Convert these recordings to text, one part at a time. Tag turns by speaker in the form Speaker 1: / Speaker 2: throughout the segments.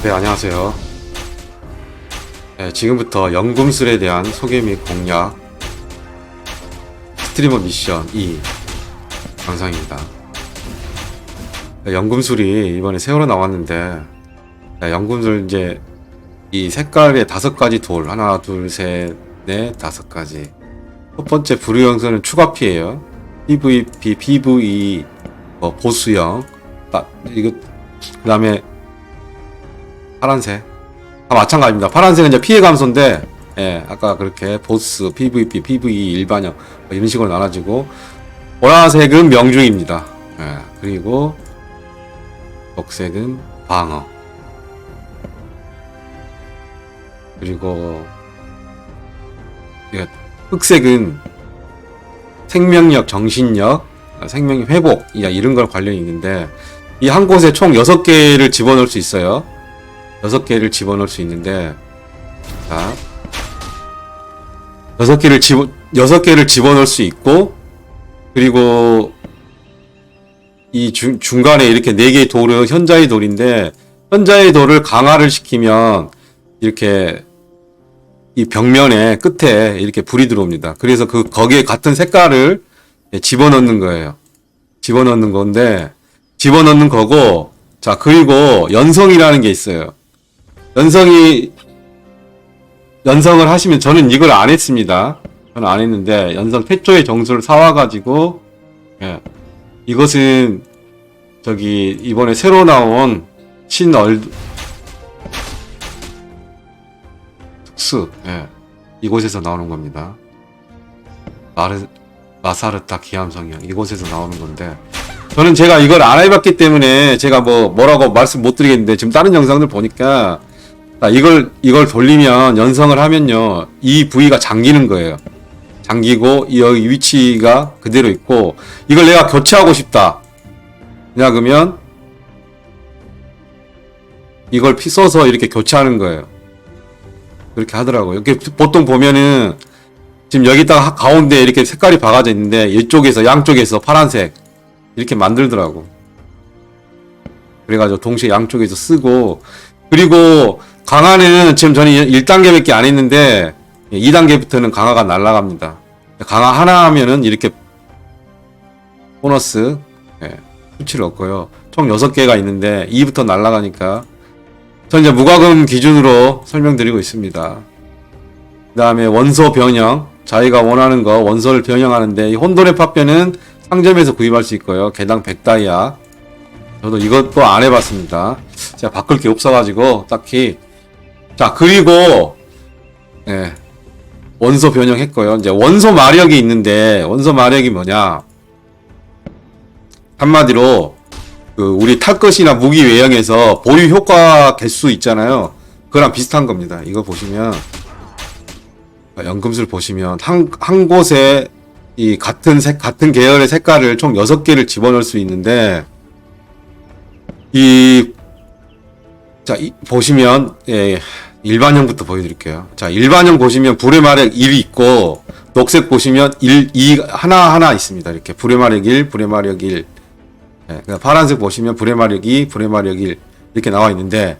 Speaker 1: 네, 안녕하세요. 네, 지금부터 연금술에 대한 소개 및 공략 스트리머 미션 2 영상입니다. 네, 연금술이 이번에 새로 나왔는데 네, 연금술 이제 이 색깔의 다섯 가지 돌 하나 둘셋넷 다섯 가지 첫 번째 불우영선은 추가 피해요. PVP, PVE, 뭐 보수형, 나, 이거 그 다음에 파란색. 다 마찬가지입니다. 파란색은 이제 피해 감소인데, 예, 아까 그렇게 보스, PVP, PVE, 일반형, 뭐 이런 식으로 나눠지고, 보라색은 명중입니다. 예, 그리고, 녹색은 방어. 그리고, 흑색은 생명력, 정신력, 생명력 회복, 야, 이런 걸 관련이 있는데, 이 한 곳에 총 6개를 집어넣을 수 있어요. 6개를 집어넣을 수 있는데, 자, 6개를 집어, 6개를 집어넣을 수 있고, 그리고, 이 중, 중간에 이렇게 4개의 돌은 현자의 돌인데, 현자의 돌을 강화를 시키면, 이렇게, 이 벽면에 끝에 이렇게 불이 들어옵니다. 그래서 그, 거기에 같은 색깔을 집어넣는 거예요. 집어넣는 건데, 집어넣는 거고, 자, 그리고 연성이라는 게 있어요. 연성이, 연성을 하시면 저는 이걸 안 했습니다. 저는 안 했는데, 연성 태초의 정수를 사와가지고, 예. 이것은, 저기, 이번에 새로 나온 신얼, 특수, 예. 이곳에서 나오는 겁니다. 마르, 마사르타 기암성형, 이곳에서 나오는 건데, 저는 제가 이걸 안 해봤기 때문에 제가 뭐 뭐라고 말씀 못 드리겠는데 지금 다른 영상들 보니까 자, 이걸 이걸 돌리면 연성을 하면요 이 부위가 잠기는 거예요. 잠기고 이 여기 위치가 그대로 있고 이걸 내가 교체하고 싶다. 그냥 그러면 이걸 피 써서 이렇게 교체하는 거예요. 그렇게 하더라고요. 보통 보면은 지금 여기다가 가운데 이렇게 색깔이 박아져 있는데 이쪽에서 양쪽에서 파란색 이렇게 만들더라고. 그래가지고 동시에 양쪽에서 쓰고 그리고 강화는 지금 저는 1단계밖에 안 했는데 2단계부터는 강화가 날라갑니다. 강화 하나 하면은 이렇게 보너스 예, 수치를 얻고요. 총 6개가 있는데 2부터 날라가니까 전 이제 무과금 기준으로 설명드리고 있습니다. 그 다음에 원소 변형 자기가 원하는 거 원소를 변형하는데 이 혼돈의 파편은 상점에서 구입할 수 있고요. 개당 100다이아. 저도 이것도 안 해봤습니다. 제가 바꿀 게 없어가지고 딱히. 자 그리고 예, 원소 변형했고요. 이제 원소 마력이 있는데 원소 마력이 뭐냐? 한마디로 그 우리 탈 것이나 무기 외형에서 보유 효과 개수 있잖아요. 그거랑 비슷한 겁니다. 이거 보시면 연금술 보시면 한, 한 곳에 이 같은 색, 같은 계열의 색깔을 총 6개를 집어넣을 수 있는데, 이, 자, 이, 보시면, 예, 일반형부터 보여드릴게요. 자, 일반형 보시면 불의 마력 1이 있고, 녹색 보시면 1, 2, 하나 하나 있습니다. 이렇게. 불의 마력 1, 불의 마력 1. 예, 그러니까 파란색 보시면 불의 마력 2, 불의 마력 1. 이렇게 나와 있는데,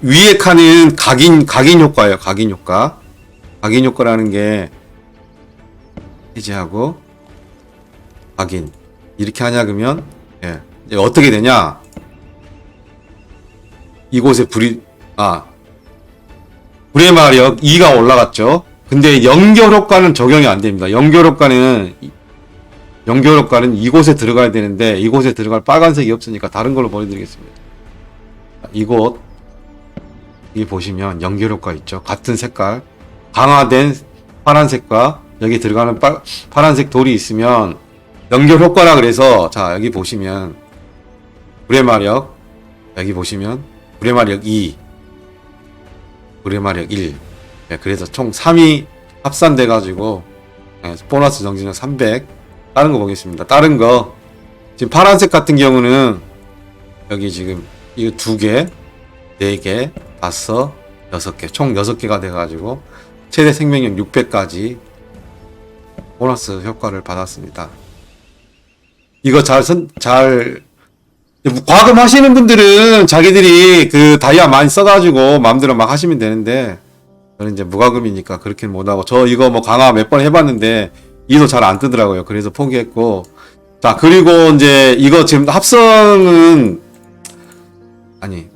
Speaker 1: 위에 칸은 각인, 각인 효과예요. 각인 효과. 각인 효과라는 게, 해제하고 확인 이렇게 하냐 그러면 예 어떻게 되냐 이곳에 불이 아 불의 마력 2가 올라갔죠. 근데 연결 효과는 적용이 안 됩니다. 연결 효과는 연결 효과는 이곳에 들어가야 되는데 이곳에 들어갈 빨간색이 없으니까 다른 걸로 보여드리겠습니다. 이곳 여기 보시면 연결 효과 있죠. 같은 색깔. 강화된 파란색과 여기 들어가는 파, 파란색 돌이 있으면 연결 효과라 그래서 자 여기 보시면 불의 마력 여기 보시면 불의 마력 2 불의 마력 1 네, 그래서 총 3이 합산돼 가지고 네, 보너스 정신력 300 다른 거 보겠습니다. 다른 거. 지금 파란색 같은 경우는 여기 지금 이거 두 개 네 개 다섯 여섯 개 총 여섯 개가 돼 가지고 최대 생명력 600까지 보너스 효과를 받았습니다. 이거 잘 선, 잘 과금 하시는 분들은 자기들이 그 다이아 많이 써가지고 마음대로 막 하시면 되는데 저는 이제 무과금이니까 그렇게 못하고 저 이거 뭐 강화 몇 번 해봤는데 이도 잘 안 뜨더라고요. 그래서 포기했고 자 그리고 이제 이거 지금 합성은 아니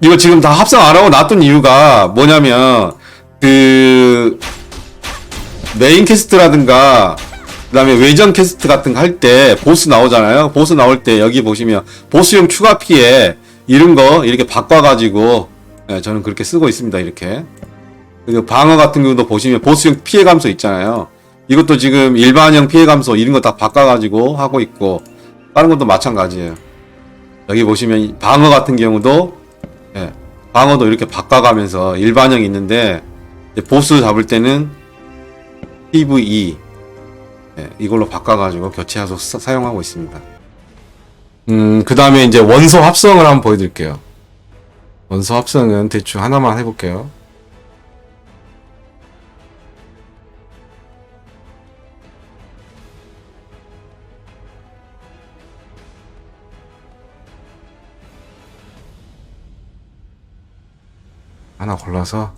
Speaker 1: 이거 지금 다 합성 안 하고 놔둔 이유가 뭐냐면 그 메인 캐스트라든가 그 다음에 외전 캐스트 같은 거 할 때 보스 나오잖아요. 보스 나올 때 여기 보시면 보스용 추가 피해 이런 거 이렇게 바꿔가지고 예, 저는 그렇게 쓰고 있습니다. 이렇게 그리고 방어 같은 경우도 보시면 보스용 피해 감소 있잖아요. 이것도 지금 일반형 피해 감소 이런 거 다 바꿔가지고 하고 있고 다른 것도 마찬가지예요. 여기 보시면 이 방어 같은 경우도 예, 방어도 이렇게 바꿔가면서 일반형이 있는데 보스 잡을 때는 PVE 예, 이걸로 바꿔가지고 교체해서 사- 사용하고 있습니다. 음, 그 다음에 이제 원소 합성을 한번 보여드릴게요. 원소 합성은 대충 하나만 해볼게요. 하나 골라서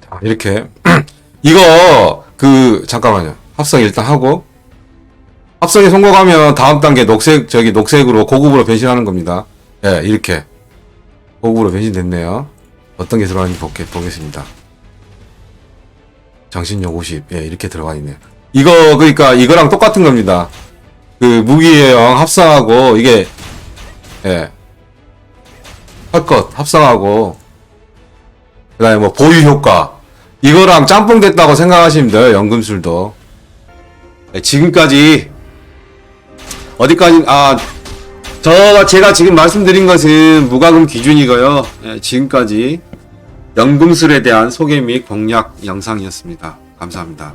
Speaker 1: 자, 이렇게 이거 그 잠깐만요. 합성 일단 하고 합성에 성공하면 다음 단계 녹색 저기 녹색으로 고급으로 변신하는 겁니다. 예, 이렇게 고급으로 변신됐네요. 어떤 게 들어가는지 볼게, 보겠습니다. 정신력 50, 예, 이렇게 들어가 있네요. 이거 그러니까 이거랑 똑같은 겁니다. 그 무기의 합성하고 이게 예, 헐것 합성하고 그다음에 뭐 보유 효과. 이거랑 짬뽕 됐다고 생각하시면 돼요 연금술도. 네, 지금까지 어디까지 아 저 제가 지금 말씀드린 것은 무과금 기준이고요. 네, 지금까지 연금술에 대한 소개 및 공략 영상이었습니다. 감사합니다.